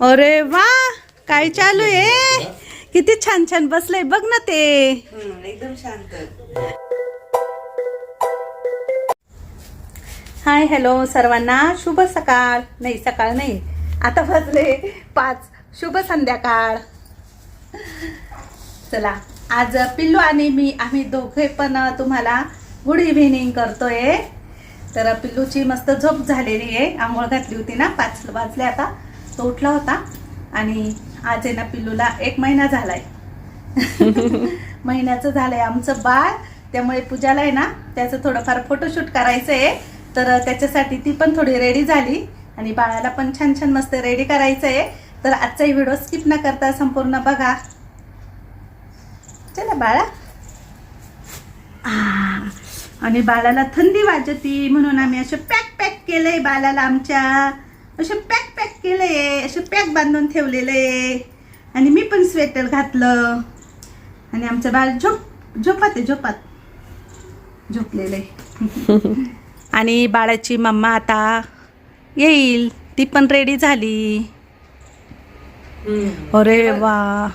अरे वा काय चालू आहे? किती छान छान बसलंय बघ ना ते. एकदम शांत. हाय हॅलो सर्वांना शुभ सकाळ. नाही सकाळ नाही. आता वाजले पाच. शुभ संध्याकाळ. चला आज पिल्लू आणि मी आम्ही दोघे पण तुम्हाला गुड इव्हिनिंग करतोय. तर पिल्लूची मस्त झोप झालेली आहे. आंघोळ घातली होती ना पाच वाजले आता. तो उठला होता आणि आज आहे ना पिल्लूला एक महिना झालाय. महिन्याचं झालंय आमचं बाळ. त्यामुळे पूजाला आहे ना त्याचं थोडंफार फोटोशूट करायचं आहे तर त्याच्यासाठी ती पण थोडी रेडी झाली. आणि बाळाला पण छान छान मस्त रेडी करायचं आहे तर आजचाही व्हिडिओ स्किप न करता संपूर्ण बघा. चला बाळा. आणि बाळाला थंडी वाजती म्हणून आम्ही असे पॅक पॅक केलंय बाळाला आमच्या. असे पॅक पॅक केलंय असे पॅक बांधून ठेवलेले आणि मी पण स्वेटर घातलं. आणि आमचं बाळ झोप झोपात आहे झोपात. झोपलेले आणि बाळाची मम्मा आता येईल. ती पण रेडी झाली. अरे वा.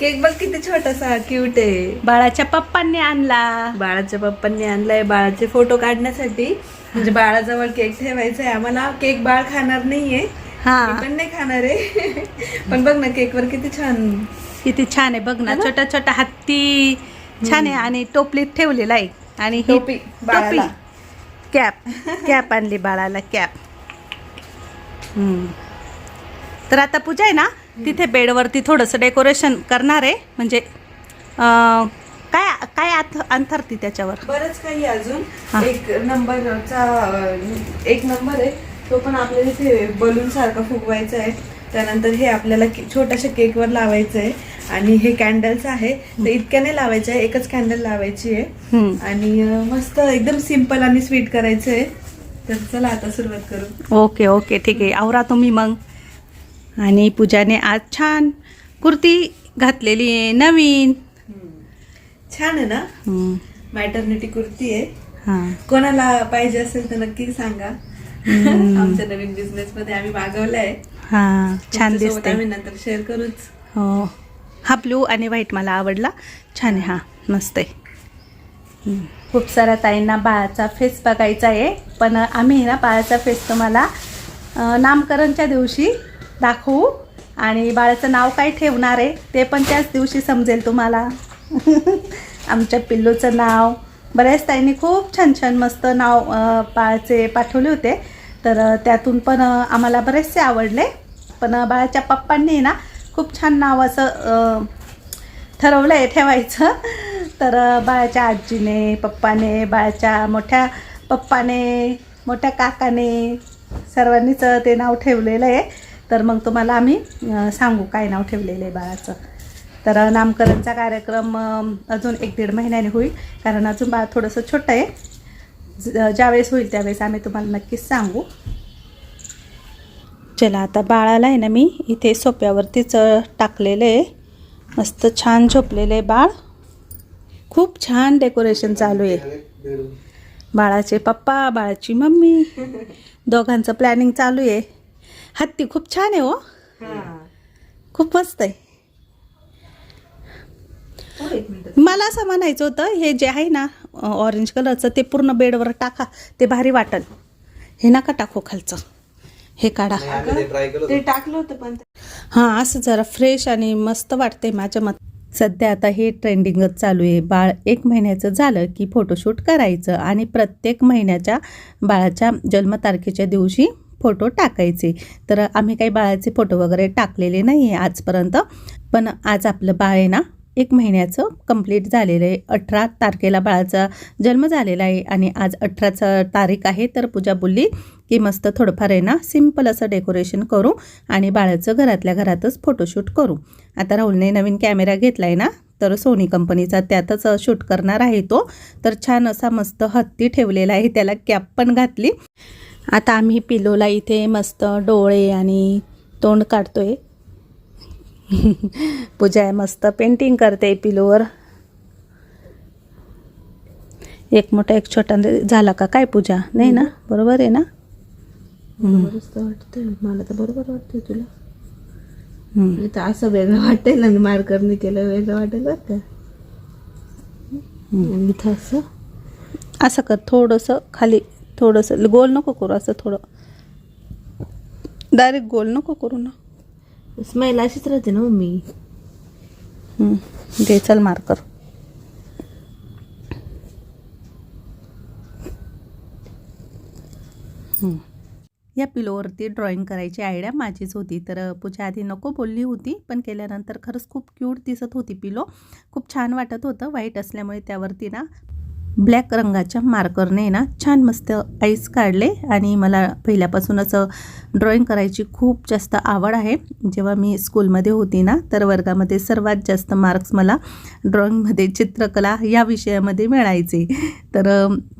केक बघ किती छोटासा क्यूट आहे. बाळाच्या पप्पांनी आणला. बाळाच्या पप्पांनी आणलाय. बाळाचे फोटो काढण्यासाठी म्हणजे बाळाजवळ केक ठेवायचा आहे आम्हाला केक बाळ खाणार नाहीये. हा. पण नाही खाणार आहे. पण बघ ना केक वर किती छान. किती छान आहे. बघ ना छोटा छोटा हत्ती छान आहे आणि टोपलीत ठेवलेला आहे. आणि ही टोपी बाळाला. कॅप. कॅप आणली बाळाला कॅप. हम्म. तर आता पूजा आहे ना तिथे बेडवरती थोडंसं डेकोरेशन करणार आहे. म्हणजे अं, काय काय अंथरती त्याच्यावर? बरंच काही अजून. एक नंबरचा एक नंबर आहे. तो पण आपल्याला इथे बलून सारखा फुगवायचा आहे. त्यानंतर हे आपल्याला छोट्याशा केकवर लावायचं आहे आणि हे कॅन्डल्स आहे. ते इतक्या नाही लावायचं आहे. एकच कॅन्डल लावायची आहे. आणि मस्त एकदम सिंपल आणि स्वीट करायचं आहे तर चला आता सुरुवात करू. ओके ओके ठीक आहे. आवरा तुम्ही मग. आणि पूजाने आज छान कुर्ती घातलेली आहे. नवीन. छान आहे ना. मॅटर्निटी कुर्ती आहे. हां. कोणाला पाहिजे असेल तर नक्की सांगा. आमच्या नवीन बिझनेस मध्ये आम्ही मागवलाय. हां छान दिसते आम्ही नंतर शेअर करूच. हो. हा ब्लू आणि व्हाईट मला आवडला. छान आहे हा मस्त आहे. खूप साऱ्या ताईंना बाळाचा फेस बघायचा आहे. पण आम्ही ना बाळाचा फेस तुम्हाला नामकरणच्या दिवशी दाखवू. आणि बाळाचं नाव काय ठेवणार आहे ते पण त्याच दिवशी समजेल तुम्हाला. आमच्या पिल्लूचं नाव. बऱ्याच ताईंनी खूप छान छान मस्त नाव बाळाचे पाठवले होते. तर त्यातून पण आम्हाला बरेचसे आवडले. पण बाळाच्या पप्पांनी ना खूप छान नाव असं ठरवलं आहे ठेवायचं. तर बाळाच्या आजीने पप्पाने बाळाच्या मोठ्या पप्पाने मोठ्या काकाने सर्वांनीच ते नाव ठेवलेलं आहे. तर मग तुम्हाला आम्ही सांगू काय नाव ठेवलेलं आहे बाळाचं. तर नामकरणचा कार्यक्रम अजून एक दीड महिन्याने होईल. कारण अजून बाळ थोडंसं छोटं आहे. ज- ज्यावेळेस होईल त्यावेळेस आम्ही तुम्हाला नक्कीच सांगू. चला आता बाळाला आहे ना मी इथे सोप्यावरतीच टाकलेलं आहे. मस्त छान झोपलेलं आहे बाळ. खूप छान डेकोरेशन चालू आहे. बाळाचे पप्पा बाळाची मम्मी दोघांचं प्लॅनिंग चालू आहे. हत्ती खूप छान आहे हो. खूप मस्त आहे. मला असं म्हणायचं होतं हे जे आहे ना ऑरेंज कलरचं ते पूर्ण बेडवर टाका ते भारी वाटल. हे नका टाकू खालचं. हे काढा. ते टाकलं होतं पण हां असं जरा फ्रेश आणि मस्त वाटते माझ्या मत. सध्या आता हे ट्रेंडिंगच चालू आहे. बाळ एक महिन्याचं झालं की फोटोशूट करायचं आणि प्रत्येक महिन्याच्या बाळाच्या जन्मतारखेच्या दिवशी फोटो टाकायचे. तर आम्ही काही बाळाचे फोटो वगैरे टाकलेले नाही आहे आजपर्यंत. पण आज आपलं बाळ आहे ना एक महिन्याचं कंप्लीट झालेलं आहे. अठरा तारखेला बाळाचा जन्म झालेला आहे आणि आज अठराचा तारीख आहे. तर पूजा बोलली की मस्त थोडंफार आहे ना सिंपल असं डेकोरेशन करू आणि बाळाचं घरातल्या घरातच फोटोशूट करू. आता राहुलने नवीन कॅमेरा घेतला आहे ना तर सोनी कंपनीचा त्यातच शूट करणार आहे तो. तर छान असा मस्त हत्ती ठेवलेला आहे त्याला कॅप पण घातली. आता आम्ही पिलोला इथे मस्त डोळे आणि तोंड काढतोय. पूजा आहे मस्त पेंटिंग करते पिलोवर. एक मोठा एक छोटा झाला का काय पूजा? नाही ना? बरोबर आहे ना? वाटतंय. मला तर बरोबर वाटतंय तुला. असं वेगळं वाटेल आणि मार्करने केलं वेगळं वाटेल बरं का. इथं असं असं कर थोडंसं खाली थोडंसं गोल नको करू असं थोडं. डायरेक्ट गोल नको करू ना. स्माईल अशीच राहते ना मम्मी. दे चल मार्कर या पिलोवरती ड्रॉइंग करायची आयडिया माझीच होती. तर पूजा आधी नको बोलली होती पण केल्यानंतर खरंच खूप क्यूट दिसत होती पिलो. खूप छान वाटत होतं व्हाईट असल्यामुळे त्यावरती ना ब्लॅक रंगाच्या मार्करने ना छान मस्त आईस काढले आणि मला पहिल्यापासूनच ड्रॉइंग करायची खूप जास्त आवड आहे. जेव्हा मी स्कूलमध्ये होती ना तर वर्गामध्ये सर्वात जास्त मार्क्स मला ड्रॉइंगमध्ये चित्रकला या विषयामध्ये मिळायचे. तर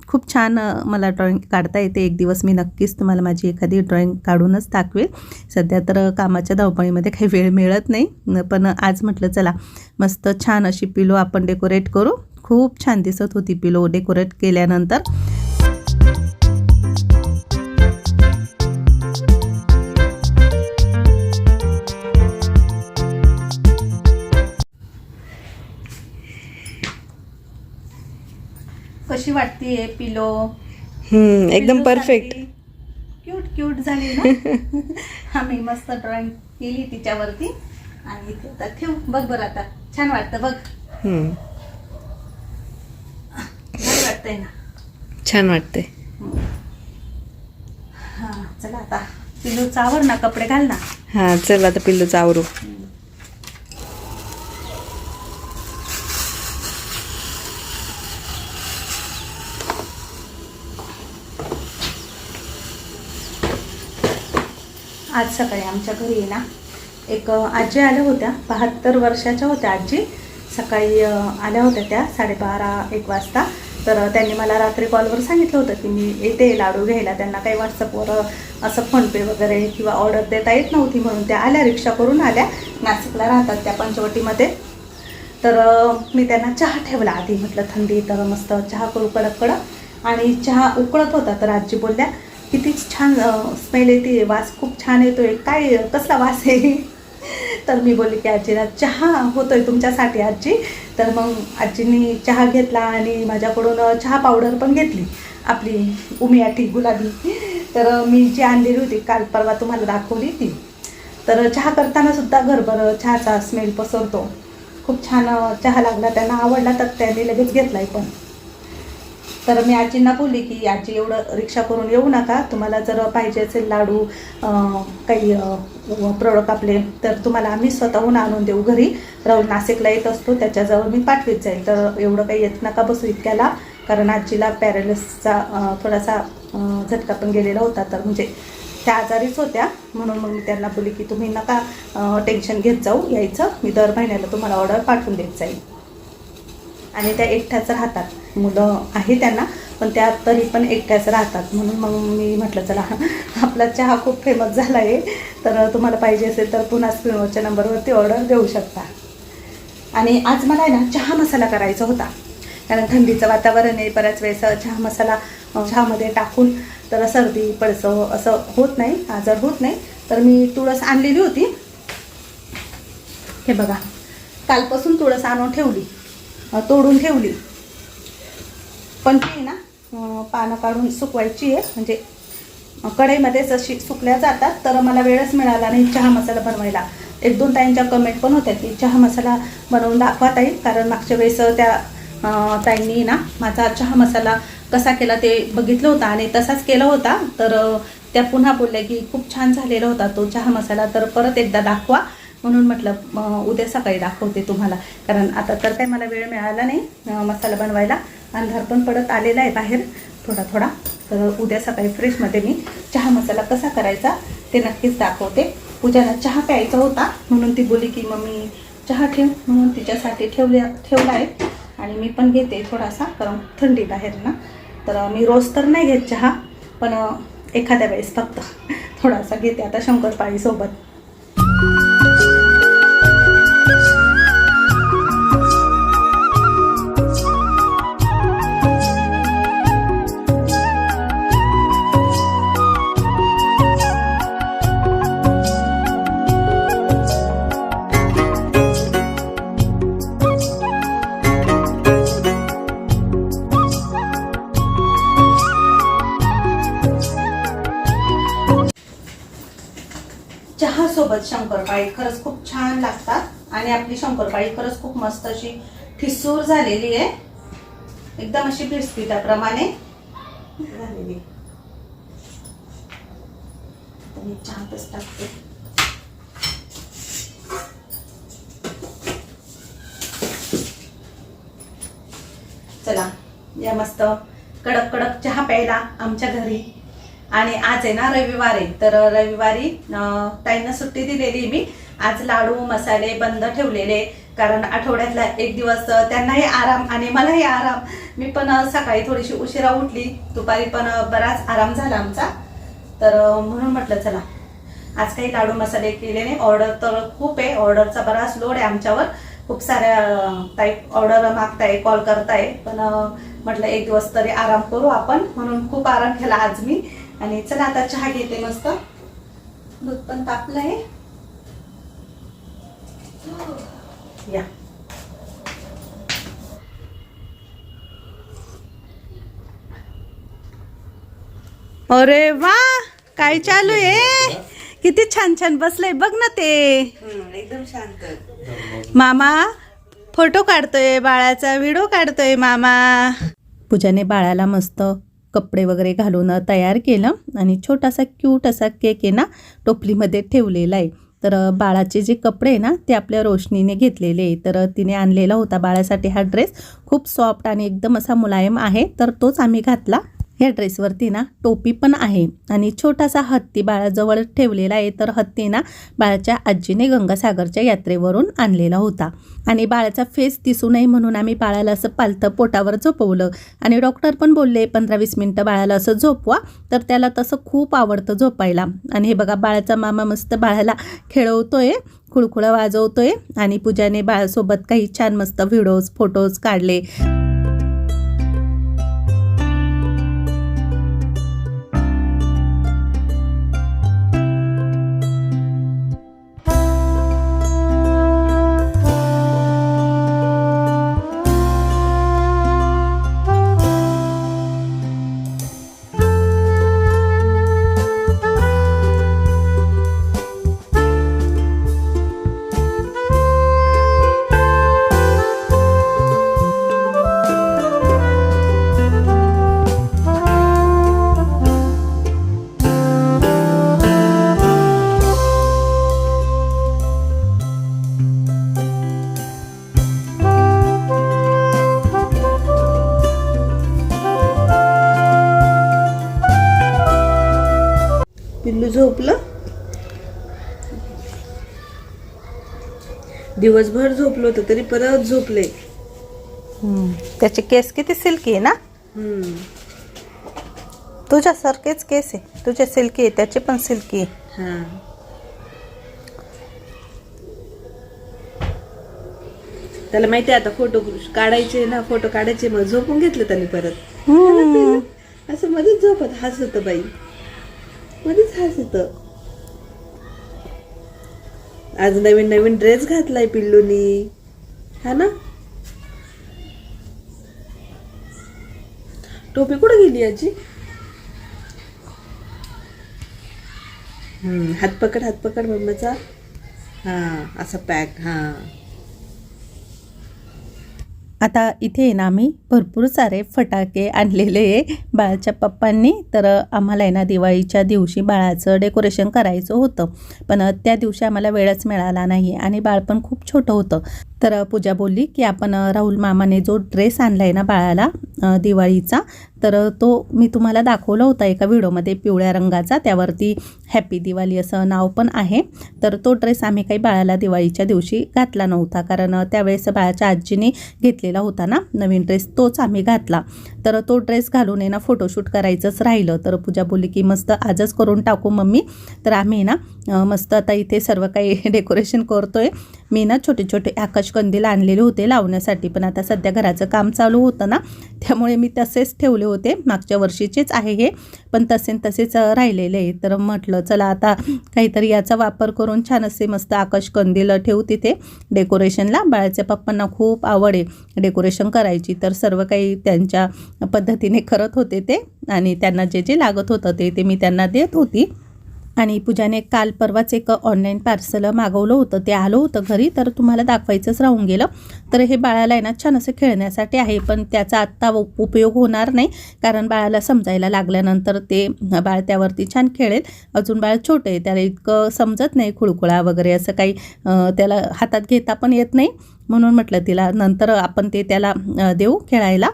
खूप छान मला ड्रॉइंग काढता येते. एक दिवस मी नक्कीच तुम्हाला माझी एखादी ड्रॉइंग काढूनच दाखवेल. सध्या तर कामाच्या धावपळीमध्ये काही वेळ मिळत नाही. पण आज म्हटलं चला मस्त छान अशी पिलो आपण डेकोरेट करू. खूप छान दिसत होती. पिलो डेकोरेट केल्यानंतर. कशी वाटतीये पिलो? एकदम परफेक्ट क्यूट क्यूट झाली ना? आम्ही मस्त ड्रॉइंग केली तिच्यावरती. आणि इथे आता ठेव बघ बरं आता. छान वाटतं बघ. छान वाटतंय ना? छान वाटते हा चला आता. पिलू चावर ना कपडे घाल ना. हा चल आता पिल्लूचं आवरू. आज सकाळी आमच्या घरी आहे ना एक आजी आल्या होत्या. बहात्तर वर्षाच्या होत्या आजी. सकाळी अ, आल्या होत्या त्या साडेबारा एक वाजता. तर त्यांनी मला रात्री कॉलवर सांगितलं होतं की मी येते लाडू घ्यायला. त्यांना काही व्हॉट्सअपवर असं फोनपे वगैरे किंवा ऑर्डर देता येत नव्हती म्हणून त्या आल्या रिक्षा करून आल्या. नाशिकला राहतात त्या पंचवटीमध्ये. तर मी त्यांना चहा ठेवला आधी. म्हटलं थंडी तर मस्त चहा करू कडक कडक. आणि चहा उकळत होता तर आजी बोलल्या किती छान स्मेल येते. वास खूप छान येतोय. काय कसला वास आहे? तर मी बोलली की आजीला चहा होतोय तुमच्यासाठी आजी. तर मग आजीनी चहा घेतला आणि माझ्याकडून चहा पावडर पण घेतली आपली उमियाठी गुलाबी. तर मी जी आणलेली होती काल परवा तुम्हाला दाखवली ती. तर चहा करताना सुद्धा घरभर चहाचा स्मेल पसरतो. खूप छान चहा लागला त्यांना आवडला तर त्यांनी लगेच घेतलाय पण. तर मी आजींना बोलली की आजी एवढं रिक्षा करून येऊ नका. तुम्हाला जर पाहिजे असेल लाडू काही प्रोडक्ट आपले तर तुम्हाला आम्ही स्वतःहून आणून देऊ घरी. राहुल नाशिकला येत असतो त्याच्याजवळ मी पाठवीत जाईल. तर एवढं काही येत नका बसू इतक्याला. कारण आजीला पॅरालिसचा थोडासा झटका पण गेलेला होता. तर म्हणजे त्या आजारीच होत्या. म्हणून मग मी त्यांना बोलली की तुम्ही नका टेन्शन घेत जाऊ. यायचं. मी दर महिन्याला तुम्हाला ऑर्डर पाठवून देत जाईल. आणि त्या एकट्याच राहतात. मुलं आहे त्यांना पण त्या तरी पण एकट्याच राहतात. म्हणून मग मी म्हटलं चला आपला चहा खूप फेमस झाला आहे तर तुम्हाला पाहिजे असेल तर पुन्हा स्क्रीनवरच्या नंबरवरती ऑर्डर देऊ शकता. आणि आज मला आहे ना चहा मसाला करायचा होता. कारण थंडीचं वातावरण आहे बऱ्याच वेळेस चहा मसाला चहामध्ये टाकून तर सर्दी पडसं असं होत नाही आजार होत नाही. तर मी तुळस आणलेली होती. हे बघा कालपासून तुळस आणून ठेवली तोडून ठेवली. पण ती ना पानं काढून सुकवायची आहे. म्हणजे कढईमध्ये कढईमध्येच अशी सुकल्या जातात तर मला वेळच मिळाला नाही चहा मसाला बनवायला. एक दोन ताईंच्या कमेंट पण होत्या की चहा मसाला बनवून दाखवा ताई कारण मागच्या वेळेस त्या ताईंनी ना माझा चहा मसाला कसा केला ते बघितलं होतं आणि तसाच केला होता. तर त्या पुन्हा बोलल्या की खूप छान झालेला होता तो चहा मसाला तर परत एकदा दाखवा. म्हणून म्हटलं उद्या सकाळी दाखवते तुम्हाला. कारण आता तर काही मला वेळ मिळाला नाही मसाला बनवायला. अंधार पण पडत आलेला आहे बाहेर थोडा थोडा. तर उद्या सकाळी फ्रेशमध्ये मी चहा मसाला कसा करायचा ते नक्कीच दाखवते. पूजाला चहा प्यायचा होता म्हणून ती बोली की मम्मी चहा ठेव म्हणून तिच्यासाठी ठेवल्या ठेवला आहे. आणि मी पण घेते थोडासा कारण थंडी बाहेर ना. तर मी रोज तर नाही घेत चहा पण एखाद्या वेळेस फक्त थोडासा घेते. आता शंकरपाळीसोबत आणि आपली शंकरपाळी खरंच खूप मस्त अशी ठिसूर झालेली आहे. एकदम अशी बिस्किटाप्रमाणे झालेली मी छानच टाकते. चला या मस्त कडक कडक चहा प्यायला आमच्या घरी. आणि आज आहे ना रविवार आहे तर रविवारी ताईंना सुट्टी दिलेली मी. आज लाडू मसाले बंद ठेवलेले. कारण आठवड्यातला एक दिवस त्यांनाही आराम आणि मलाही आराम. मी पण सकाळी थोडीशी उशिरा उठली. दुपारी पण बराच आराम झाला आमचा. तर म्हणून म्हटलं चला. आज काही लाडू मसाले केले नाही. ऑर्डर तर खूप आहे. ऑर्डरचा बराच लोड आहे आमच्यावर. खूप साऱ्या ताई ऑर्डर मागताय कॉल करताय. पण म्हटलं एक दिवस तरी आराम करू आपण. म्हणून खूप आराम केला आज मी. आणि चला आता चहा घेते मस्त. दूध पण तापलंय. या. अरे वा काय चालू आहे? किती छान छान बसलंय बघ ना ते. एकदम शांत. मामा फोटो काढतोय बाळाचा व्हिडिओ काढतोय मामा. पूजाने बाळाला मस्त कपडे वगैरे घालून तयार केलं आणि छोटासा क्यूट असा केक आहे ना टोपलीमध्ये ठेवलेला आहे. तर बाळाचे जे कपडे आहे ना ते आपल्या रोशनीने घेतलेले तर तिने आणलेला होता बाळासाठी हा ड्रेस. खूप सॉफ्ट आणि एकदम असा मुलायम आहे. तर तोच आम्ही घातला. ह्या ड्रेसवरती ना टोपी पण आहे. आणि छोटासा हत्ती बाळाजवळ ठेवलेला आहे. तर हत्ती ना बाळाच्या आजीने गंगासागरच्या यात्रेवरून आणलेला होता. आणि बाळाचा फेस दिसू नये म्हणून आम्ही बाळाला असं पालथं पोटावर झोपवलं. आणि डॉक्टर पण बोलले पंधरा वीस मिनटं बाळाला असं झोपवा. तर त्याला तसं खूप आवडतं झोपायला. आणि हे बघा बाळाचा मामा मस्त बाळाला खेळवतोय खुळखुळं वाजवतोय. आणि पूजाने बाळासोबत काही छान मस्त व्हिडिओज फोटोज काढले. पिल्लू झोपलं? दिवसभर झोपलो होतं तरी परत झोपले. त्याचे केस किती सिल्की आहे ना? हम्म. तुझ्यासारखेच केस आहे. तुझे सिल्की आहे त्याचे पण सिल्की आहे. हा. त्याला माहिती आता फोटो काढायचे ना फोटो काढायचे मग झोपून घेतले त्याने परत. हम्म. असं मध्येच झोपत हसत बाई. मध्येच हसत आज नवीन नवीन ड्रेस घातलाय पिल्लूनी. हा ना? टोपी कुठं गेली आजी? हात पकड हात पकड मम्माचा. हा असा पॅक हा. आता इथे आहे ना आम्ही भरपूर सारे फटाके आणलेले आहे बाळाच्या पप्पांनी. तर आम्हाला आहे ना दिवाळीच्या दिवशी बाळाचं डेकोरेशन करायचं होतं. पण त्या दिवशी आम्हाला वेळच मिळाला नाही आणि बाळ पण खूप छोटं होतं. तर पूजा बोलली की आपण राहुल मामाने जो ड्रेस आणला आहे ना बाळाला दिवाळीचा तर तो मी तुम्हाला दाखवला होता एका व्हिडिओमध्ये पिवळ्या रंगाचा. त्यावरती हॅपी दिवाळी असं नाव पण आहे. तर तो ड्रेस आम्ही काही बाळाला दिवाळीच्या दिवशी घातला नव्हता. कारण त्यावेळेस बाळाच्या आजीने घेतलेला होता ना नवीन ड्रेस तोच आम्ही घातला. तर तो ड्रेस घालून आहे ना फोटोशूट करायचंच राहिलं. तर पूजा बोलली की मस्त आजच करून टाकू मम्मी. तर आम्ही ना मस्त आता इथे सर्व काही डेकोरेशन करतोय. मी ना छोटे छोटे आकाशकंदील आणलेले होते लावण्यासाठी पण आता सध्या घराचं काम चालू होतं ना त्यामुळे मी तसेच ठेवले होते. मागच्या वर्षीचेच आहे हे पण तसे न तसेच राहिलेले आहे. तर म्हटलं चला आता काहीतरी याचा वापर करून छान असे मस्त आकाशकंदील ठेवू तिथे. डेकोरेशनला बाळाच्या पप्पांना खूप आवड आहे डेकोरेशन करायची. तर सर्व काही त्यांच्या पद्धतीने करत होते ते आणि त्यांना जे जे लागत होतं ते ते मी त्यांना देत होती. आणि पूजाने काल परवाच एक ऑनलाईन पार्सल मागवलं होतं. ते आलं होतं घरी तर तुम्हाला दाखवायचंच राहून गेलं. तर हे बाळाला आहे ना छान असं खेळण्यासाठी आहे पण त्याचा आत्ता उप- उपयोग होणार नाही कारण बाळाला समजायला लागल्यानंतर ते बाळ त्यावरती छान खेळेल. अजून बाळ छोटं आहे त्याला इतकं समजत नाही खुळखुळा वगैरे असं काही त्याला हातात घेता पण येत नाही. म्हणून म्हटलं तिला नंतर आपण ते त्याला देऊ खेळायला.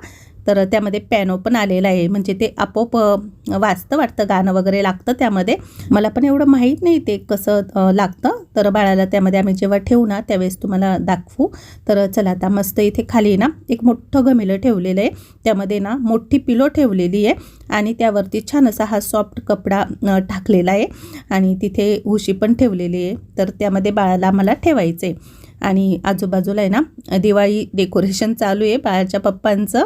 तर त्यामध्ये पॅनो पण आलेला आहे. म्हणजे ते आपोआप वाचतं वाजतं वाटतं गाणं वगैरे लागतं त्यामध्ये. मला पण एवढं माहीत नाही ते कसं लागतं. तर बाळाला त्यामध्ये आम्ही जेव्हा ठेवू ना त्यावेळेस तुम्हाला दाखवू. तर चला आता मस्त इथे खाली ना एक मोठं गमिलं ठेवलेलं आहे. त्यामध्ये ना मोठी पिलो ठेवलेली आहे. आणि त्यावरती छान असा हा सॉफ्ट कपडा टाकलेला आहे. आणि तिथे उशी पण ठेवलेली आहे. तर त्यामध्ये बाळाला आम्हाला ठेवायचं आहे आणि आजूबाजूला आहे ना दिवाळी डेकोरेशन चालू आहे बाळाच्या पप्पांचं.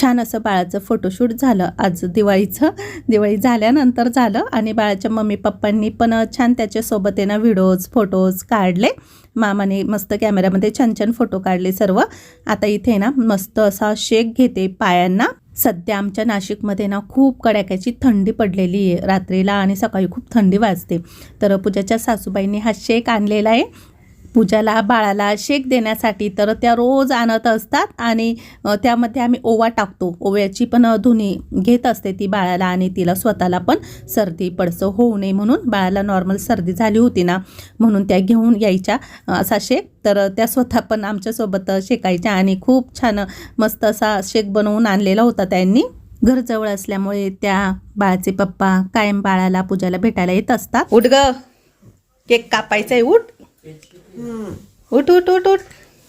छान असं बाळाचं फोटोशूट झालं. आज दिवाळीचं दिवाळी झाल्यानंतर झालं आणि बाळाच्या मम्मी पप्पांनी पण छान त्याच्यासोबत आहे ना व्हिडिओज फोटोज काढले. मामाने मस्त कॅमेऱ्यामध्ये छान छान फोटो काढले सर्व. आता इथे ना मस्त असा शेक घेते पायांना. सध्या आमच्या नाशिकमध्ये ना खूप कडाक्याची थंडी पडलेली आहे. रात्रीला आणि सकाळी खूप थंडी वाजते. तर पूजाच्या सासूबाईंनी हा शेक आणलेला आहे. पूजाला बाळाला शेक देण्यासाठी तर त्या रोज आणत असतात आणि त्यामध्ये आम्ही ओवा टाकतो. ओव्याची पण धुनी घेत असते ती बाळाला आणि तिला स्वतःला पण सर्दी पडसं होऊ नये म्हणून बाळाला नॉर्मल सर्दी झाली होती ना म्हणून त्या घेऊन यायच्या असा शेक. तर त्या स्वतः पण आमच्यासोबत शेकायच्या आणि खूप छान मस्त असा शेक बनवून आणलेला होता त्यांनी. घरजवळ असल्यामुळे त्या बाळाचे पप्पा कायम बाळाला पूजाला भेटायला येत असतात. उठ ग. केक कापायचा आहे उठ. उठ उठ उठ उठ.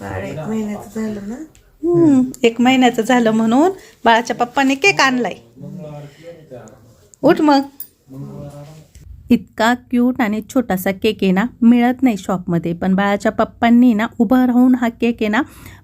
एक महिन्याचं झालं ना? हम्म, एक महिन्याचं झालं म्हणून बाळाच्या पप्पाने केक आणलाय. उठ मग. इतका क्यूट आणि छोटासा केक आहे ना मिळत नाही शॉपमध्ये पण बाळाच्या पप्पांनी ना उभं राहून हा केक आहे ना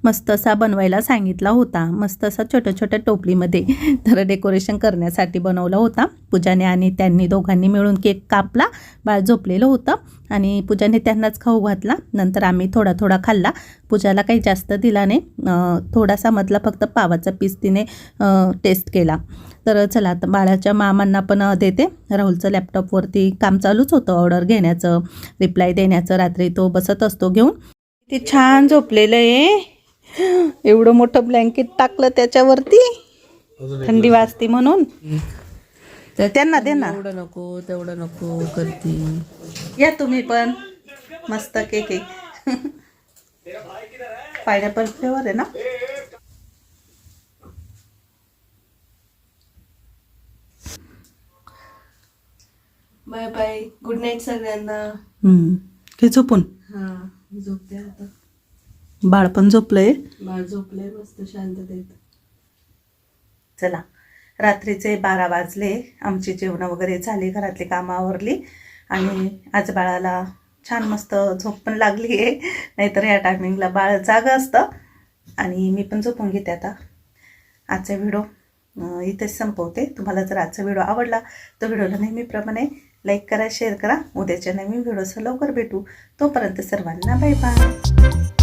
मस्त असा बनवायला सांगितला होता. मस्त असा छोट्या छोट्या टोपलीमध्ये तर डेकोरेशन करण्यासाठी बनवला होता. पूजाने आणि त्यांनी दोघांनी मिळून केक कापला बाळ झोपलेलं होतं आणि पूजाने त्यांनाच खाऊ घातला. नंतर आम्ही थोडा थोडा खाल्ला. पूजाला काही जास्त दिला नाही. थोडासा मधला फक्त पावाचा पीस तिने टेस्ट केला. तर चला आता बाळाच्या मामांना पण देते. राहुलचं लॅपटॉपवरती काम चालूच होतं. ऑर्डर घेण्याचं रिप्लाय देण्याचं. रात्री तो बसत असतो घेऊन. ते छान झोपलेलं आहे. एवढं मोठं ब्लँकेट टाकलं त्याच्यावरती? थंडी वाजते म्हणून? तर त्यांना दे ना. एवढं नको तेवढं नको करती. या तुम्ही पण. मस्त केक आहे. पायनॅपल फ्लेवर आहे ना? Bye bye. गुड नाईट सगळ्यांना. झोपून. हा झोपते आता. बाळ पण झोपलंय. बाळ झोपलंय मस्त शांततेत. चला. रात्रीचे बारा वाजले. आमची जेवणं वगैरे झाली घरातली कामं आवरली. आणि आज बाळाला छान मस्त झोप पण लागली आहे. नाहीतर या टायमिंगला बाळ जागं असतं. आणि मी पण झोपून घेते आता. आजचा व्हिडिओ इथेच संपवते. तुम्हाला जर आजचा व्हिडिओ आवडला तर व्हिडिओला नेहमीप्रमाणे लाईक करा शेअर करा. उद्याच्या नवीन व्हिडिओसह लवकर भेटू. तोपर्यंत सर्वांना बाय बाय.